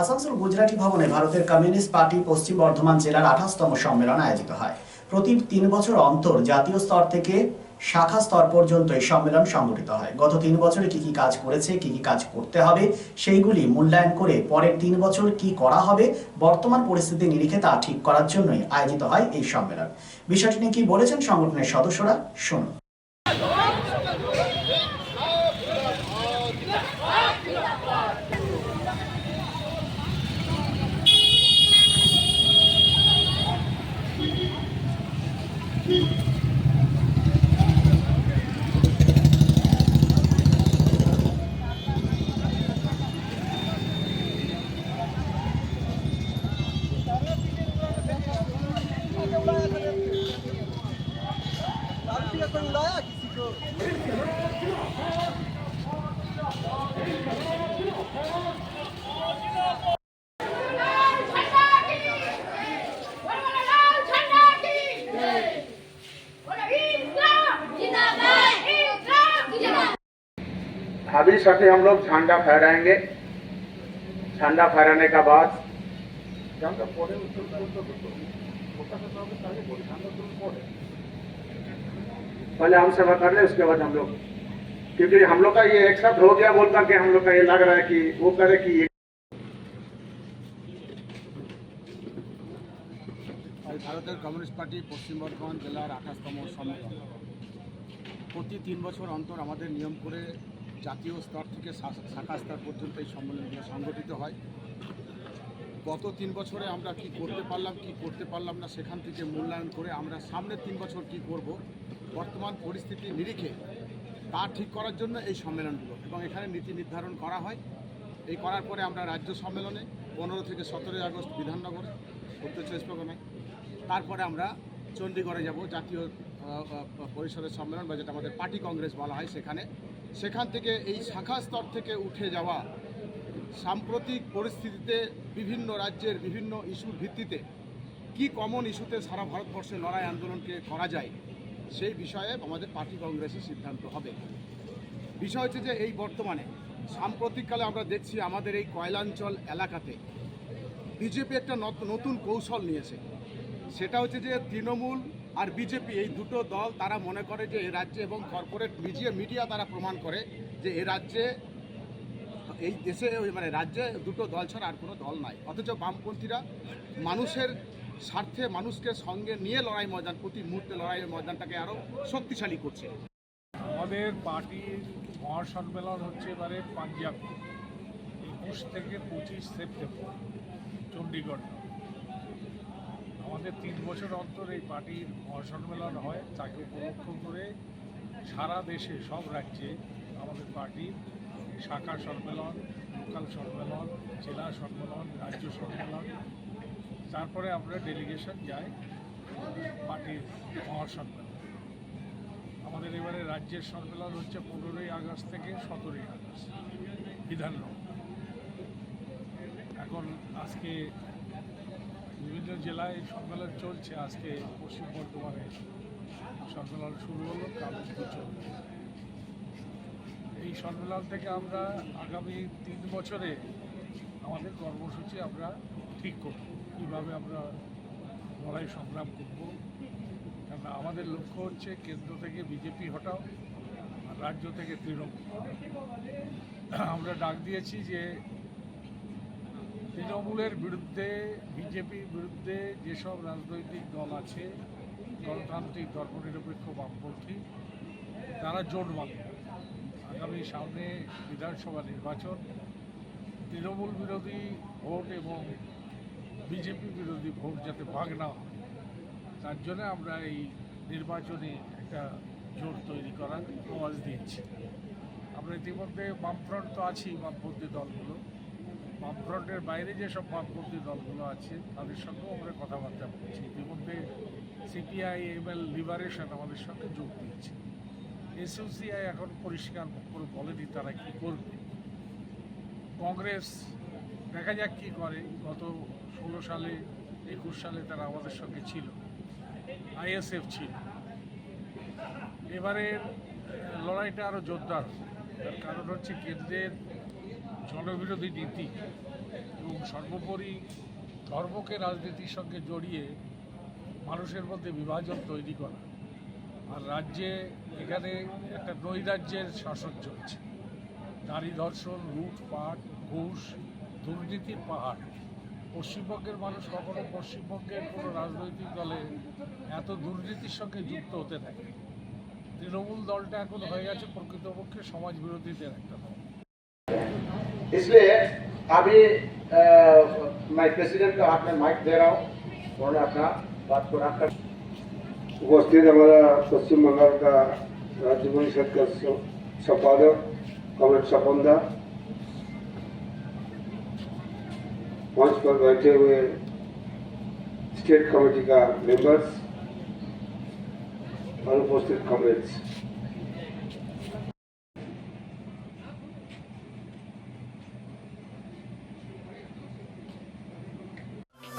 আসানসোল গুজরাটি ভবনে ভারতের communist party পশ্চিম বর্ধমান জেলার আঠাশতম সম্মেলন আয়োজিত হয়। প্রতি তিন বছর অন্তর জাতীয় স্তর থেকে শাখা স্তর পর্যন্ত এই সম্মেলন সংগঠিত হয়। গত তিন বছরে কি কি কাজ করেছে, কি কি কাজ করতে হবে, সেইগুলি মূল্যায়ন করে পরের তিন বছর কি করা হবে, বর্তমান পরিস্থিতি নিরিখে তা ঠিক করার জন্যই আয়োজিত হয় এই সম্মেলন। বিষয়টি নিয়ে কি বলেছেন সংগঠনের সদস্যরা, শুনুন। अभी साथी हम लोग झंडा फहराएंगे झंडा फहराने का बाद पहले हम सभा कर ले उसके बाद हम लोग क्योंकि हम लोग का ये एक साथ हो गया बोल करके हम लोग का ये लग रहा है कि वो करे कि ये আজ ভারতের কমিউনিস্ট পার্টি পশ্চিম বর্ধমান জেলার আঠাশতম সম্মেলন প্রতি তিন বছর অন্তর আমাদের নিয়ম করে জাতীয় স্তর থেকে শাখা স্তর পর্যন্ত এই সম্মেলনগুলো সংগঠিত হয়। গত তিন বছরে আমরা কি করতে পারলাম, কি করতে পারলাম না সেখান থেকে মূল্যায়ন করে আমরা সামনের তিন বছর কি করব, বর্তমান পরিস্থিতি নিরিখে তা ঠিক করার জন্য এই সম্মেলনগুলো এবং এখানে নীতি নির্ধারণ করা হয়। এই করার পরে আমরা রাজ্য সম্মেলনে পনেরো থেকে সতেরোই আগস্ট বিধাননগরে, উত্তর চব্বিশ পরগনায়। তারপরে আমরা চণ্ডীগড়ে যাব, জাতীয় পরিষদের সম্মেলন বা যেটা আমাদের পার্টি কংগ্রেস বলা হয় সেখানে। সেখান থেকে এই শাখা স্তর থেকে উঠে যাওয়া সাম্প্রতিক পরিস্থিতিতে বিভিন্ন রাজ্যের বিভিন্ন ইস্যুর ভিত্তিতে কি কমন ইস্যুতে সারা ভারতবর্ষে লড়াই আন্দোলনকে করা যায়, সেই বিষয়ে আমাদের পার্টি কংগ্রেসের সিদ্ধান্ত হবে। বিষয় হচ্ছে যে এই বর্তমানে সাম্প্রতিককালে আমরা দেখছি আমাদের এই কয়লাঞ্চল এলাকাতে বিজেপি একটা নত- নতুন কৌশল নিয়েছে। সেটা হচ্ছে যে তৃণমূল আর বিজেপি, এই দুটো দল তারা মনে করে যে এ রাজ্যে এবং কর্পোরেট মিডিয়া মিডিয়া তারা প্রমাণ করে যে এ রাজ্যে, এই দেশে মানে রাজ্যে দুটো দল ছাড়া আর কোনো দল নাই। অথচ বামপন্থীরা মানুষের স্বার্থে মানুষকে সঙ্গে নিয়ে লড়াই ময়দান, প্রতি মুহূর্তে লড়াইয়ের ময়দানটাকে আরও শক্তিশালী করছে। আমাদের পার্টির মহাসম্মেলন হচ্ছে এবারে পাঞ্জাব, একুশ থেকে পঁচিশ সেপ্টেম্বর, চণ্ডীগড়। আমাদের তিন বছর অন্তর এই পার্টির মহাসম্মেলন হয়, তাকে উপলক্ষ করে সারা দেশে, সব রাজ্যে আমাদের পার্টির শাখা সম্মেলন, লোকাল সম্মেলন, জেলা সম্মেলন, রাজ্য সম্মেলন। তারপরে আমরা ডেলিগেশন যাই পার্টির মহাসম্মেলন। আমাদের এবারে রাজ্যের সম্মেলন হচ্ছে পনেরোই আগস্ট থেকে সতেরোই আগস্ট বিধাননগর এখন আজকে বিভিন্ন জেলায় সম্মেলন চলছে। আজকে পশ্চিম বর্ধমানে সম্মেলন শুরু হলো, কাল চলবে। এই সম্মেলন থেকে আমরা আগামী তিন বছরে আমাদের কর্মসূচি আমরা ঠিক করব। কীভাবে আমরা লড়াই সংগ্রাম করব? কারণ আমাদের লক্ষ্য হচ্ছে কেন্দ্র থেকে বিজেপি হটাও, আর রাজ্য থেকে তৃণমূল আমরা ডাক দিয়েছি যে তৃণমূলের বিরুদ্ধে, বিজেপির বিরুদ্ধে যেসব রাজনৈতিক দল আছে, গণতান্ত্রিক ধর্মনিরপেক্ষ বামপন্থী, তারা জোট বাঁধে। আগামী সামনে বিধানসভা নির্বাচন, তৃণমূল বিরোধী ভোট এবং বিজেপি বিরোধী ভোট যাতে ভাগ না হয়, তার জন্য আমরা এই নির্বাচনে একটা জোট তৈরি করার আওয়াজ দিচ্ছি। আমরা ইতিমধ্যে বামফ্রন্ট তো আছি, বামপন্থী দলগুলো। বামফ্রন্টের বাইরে যেসব বামপন্থী দলগুলো আছে, তাদের সঙ্গেও আমরা কথাবার্তা বলছি। ইতিমধ্যে সিপিআই, এম এল, লিবারেশন আমাদের সঙ্গে যোগ দিয়েছে। এসইউসিআই এখন পরিষ্কার করে বলেনি তারা কী করবে। কংগ্রেস দেখা যাক কী করে। গত ষোলো সালে, একুশ সালে তারা আমাদের সঙ্গে ছিল। আইএসএফ ছিল। এবারের লড়াইটা আরও জোরদার। তার কারণ হচ্ছে কেন্দ্রের জনবিরোধী নীতি এবং সর্বোপরি ধর্মকে রাজনীতির সঙ্গে জড়িয়ে মানুষের মধ্যে বিভাজন তৈরি করা। আর রাজ্যে এখানে একটা নৈরাজ্যের শাসন চলছে। নারী ধর্ষণ, লুটপাট, ঘুষ, দুর্নীতির পাহাড়। পশ্চিমবঙ্গের মানুষ কখনো পশ্চিমবঙ্গের কোনো রাজনৈতিক দলে এত দুর্নীতির সঙ্গে যুক্ত হতে থাকে তৃণমূল দলটা এখন হয়ে গেছে প্রকৃতপক্ষে সমাজ বিরোধীদের একটা দল। इसलिए अभी मैं प्रेसिडेंट का हाथ में माइक दे रहा हूँ। उन्होंने अपना बात को रखकर उपस्थित हमारा पश्चिम बंगाल का राज्य परिषद का संपादक, कमरेड सपंदा मंच पर बैठे हुए स्टेट कमेटी का मेंबर्स और उपस्थित comrades.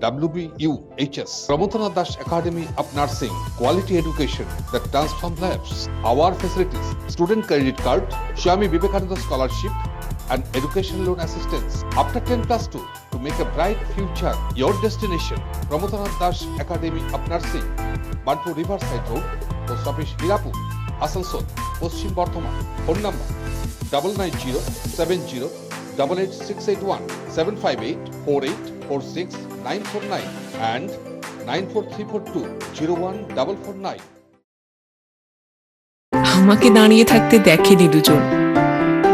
WBUHS. Pramotana Das Academy of Nursing, quality education that transforms lives. Our facilities, student credit card, Swami Vivekananda scholarship, and education loan assistance. After 10 plus 2, to make a bright future, your destination, Pramotana Das Academy of Nursing, Bantu Riverside Road, Post Office Hirapur, number double nine zero seven zero double eight six eight one seven five eight four eight double four nine. আমাকে দাঁড়িয়ে থাকতে দেখেনি দুজন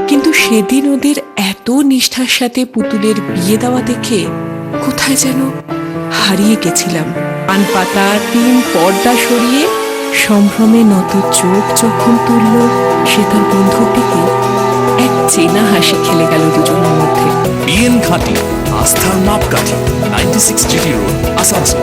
কিন্তু সেদিন ওদের এত নিষ্ঠার সাথে পুতুলের বিয়ে দেওয়া দেখে কোথায় যেন হারিয়ে গেছিলাম পান পাতা তিন পর্দা সরিয়ে সম্ভ্রমে নত চোখ যখন তুলল, সে তার এক চেনা হাসি খেলে গেল দুজনের মধ্যে। বিএন ঘাটি আস্থার মাপকাঠি ninety six GT road Asansol